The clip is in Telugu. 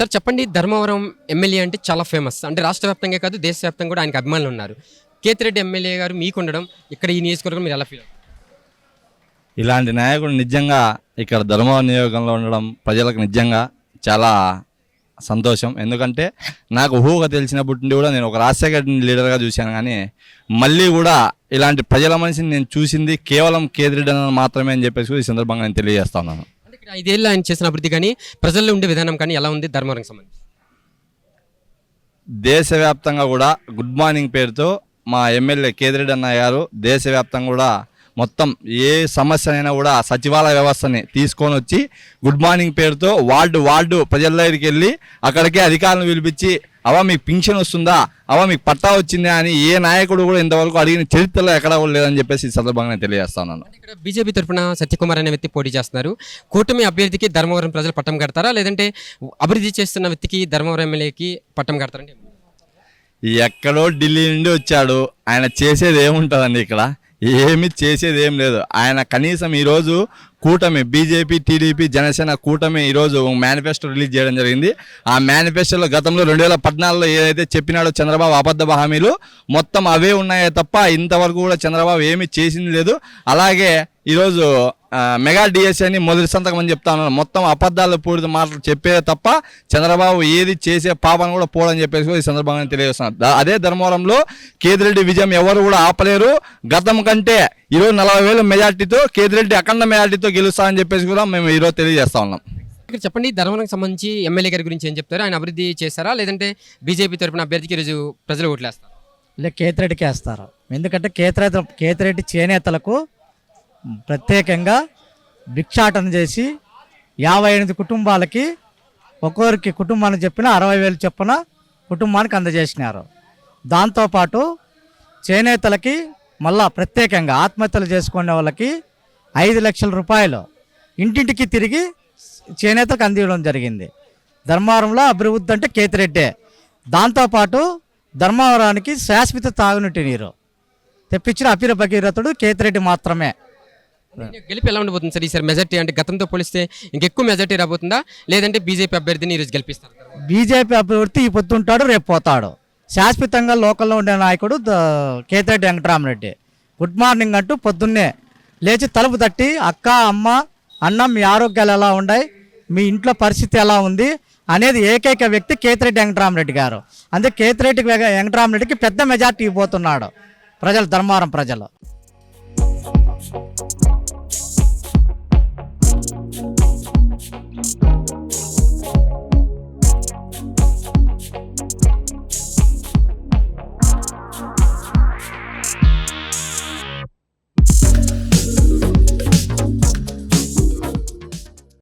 సార్ చెప్పండి ధర్మవరం ఎమ్మెల్యే అంటే చాలా ఫేమస్. అంటే రాష్ట్ర వ్యాప్తంగా కాదు దేశవ్యాప్తంగా కూడా ఆయనకు అభిమానులు ఉన్నారు. కేతిరెడ్డి ఎమ్మెల్యే గారు మీకు ఉండడం ఇక్కడ ఈ నియోజకవర్గం మీరు ఎలా ఫీల్ ఇలాంటి నాయకుడు నిజంగా ఇక్కడ ధర్మవరం నియోజకంలో ఉండడం ప్రజలకు నిజంగా చాలా సంతోషం. ఎందుకంటే నాకు ఊహగా తెలిసినప్పటి నుండి కూడా నేను ఒక రాజశేఖర లీడర్గా చూశాను కానీ మళ్ళీ కూడా ఇలాంటి ప్రజల మనిషిని నేను చూసింది కేవలం కేదిరెడ్డి మాత్రమే అని చెప్పేసి ఈ సందర్భంగా నేను తెలియజేస్తా ఉన్నాను. ఐదేళ్ళు ఆయన చేసిన అభివృద్ధి కానీ ప్రజల్లో ఉండే విధానం కానీ ఎలా ఉంది? ధర్మవరం సంబంధించి. దేశవ్యాప్తంగా కూడా గుడ్ మార్నింగ్ పేరుతో మా ఎమ్మెల్యే కేదిరెడ్డి అన్నయ్య గారు దేశవ్యాప్తంగా కూడా మొత్తం ఏ సమస్యనైనా కూడా సచివాలయ వ్యవస్థని తీసుకొని వచ్చి గుడ్ మార్నింగ్ పేరుతో వార్డు వార్డు ప్రజల దగ్గరికి వెళ్ళి అక్కడికే అధికారులను పిలిపించి అవా మీకు పింఛన్ వస్తుందా? అవా మీకు పట్టా వచ్చిందా అని ఏ నాయకుడు కూడా ఇంతవరకు అడిగిన చరిత్రలో ఎక్కడా కూడా లేదని చెప్పేసి ఈ సందర్భంగా నేను తెలియజేస్తున్నాను అంటే ఇక్కడ బీజేపీ తరఫున సత్యకుమార్ అనే వ్యక్తి పోటీ చేస్తున్నారు. కూటమి అభ్యర్థికి ధర్మవరం ప్రజలు పట్టం కడతారా? లేదంటే అభివృద్ధి చేస్తున్న వ్యక్తికి ధర్మవరం ఎమ్మెల్యేకి పట్టం కడతారంటే ఎక్కడో ఢిల్లీ నుండి వచ్చాడు. ఆయన చేసేది ఏముంటుందండి ఇక్కడ? ఏమి చేసేది ఏం లేదు. ఆయన కనీసం ఈరోజు కూటమి బీజేపీ టీడీపీ జనసేన కూటమి ఈరోజు మేనిఫెస్టో రిలీజ్ చేయడం జరిగింది. ఆ మేనిఫెస్టోలో గతంలో రెండు వేల పద్నాలుగులో ఏదైతే చెప్పినాడో చంద్రబాబు అబద్ధ హామీలు మొత్తం అవే ఉన్నాయే తప్ప ఇంతవరకు కూడా చంద్రబాబు ఏమీ చేసింది లేదు. అలాగే ఈరోజు మెగా డిఎస్సీ అని మొదటి సంతకం అని చెప్తా ఉన్నాను మొత్తం అబద్ధాలు పూడిత మాటలు చెప్పేదే తప్ప చంద్రబాబు ఏది చేసే పాపను కూడా పోడని చెప్పేసి కూడా ఈ సందర్భంగా నేను తెలియజేస్తున్నాను అదే ధర్మవరంలో కేదిరెడ్డి విజయం ఎవరు కూడా ఆపలేరు. గతం కంటే ఈరోజు నలభై వేల మెజార్టీతో కేదిరెడ్డి అఖండ మెజార్టీతో గెలుస్తామని చెప్పేసి కూడా మేము ఈరోజు తెలియజేస్తా ఉన్నాం. ఇక్కడ చెప్పండి ధర్మవరంకి సంబంధించి ఎమ్మెల్యే గారి గురించి ఏం చెప్తారు? ఆయన అభివృద్ధి చేశారా లేదంటే బీజేపీ తరఫున అభ్యర్థికి ఈరోజు ప్రజలు ఓట్లేస్తారు? లే కేతిరెడ్డికి వేస్తారు. ఎందుకంటే కేతిరెడ్డి కేతిరెడ్డి చేనేతలకు ప్రత్యేకంగా భిక్షాటన చేసి యాభై ఎనిమిది కుటుంబాలకి ఒక్కొరికి కుటుంబానికి చెప్పిన అరవై వేలు చొప్పున కుటుంబానికి అందజేసినారు. దాంతోపాటు చేనేతలకి మళ్ళా ప్రత్యేకంగా ఆత్మహత్యలు చేసుకునే వాళ్ళకి ఐదు లక్షల రూపాయలు ఇంటింటికి తిరిగి చేనేతకు అందివ్వడం జరిగింది. ధర్మవరంలో అభివృద్ధి అంటే కేతిరెడ్డే. దాంతోపాటు ధర్మవరానికి శాశ్వత తాగునీటి నీరు తెప్పించిన అపిర భగీరథుడు కేతిరెడ్డి మాత్రమే. గెలిపి ఎలా ఉండబోతుంది సార్? ఈసారి మెజార్టీ అంటే గతంతో పోలిస్తే ఇంకెక్కువ మెజార్టీ రాబోతుందా? లేదంటే బీజేపీ అభ్యర్థిని ఈరోజు గెలిపిస్తారు? బీజేపీ అభ్యర్థి ఈ పొద్దుంటాడు రేపు పోతాడు. శాశ్వతంగా లోకల్లో ఉండే నాయకుడు కేతిరెడ్డి వెంకటరామరెడ్డి. గుడ్ మార్నింగ్ అంటూ పొద్దున్నే లేచి తలుపు తట్టి అక్క అమ్మ అన్న మీ ఆరోగ్యాలు ఎలా ఉన్నాయి? మీ ఇంట్లో పరిస్థితి ఎలా ఉంది? అనేది ఏకైక వ్యక్తి కేతిరెడ్డి వెంకటరామరెడ్డి గారు. అందుకే కేతిరెడ్డి వెంకటరామరెడ్డికి పెద్ద మెజార్టీ ఇవ్వబోతున్నాడు ప్రజలు ధర్మవరం ప్రజలు.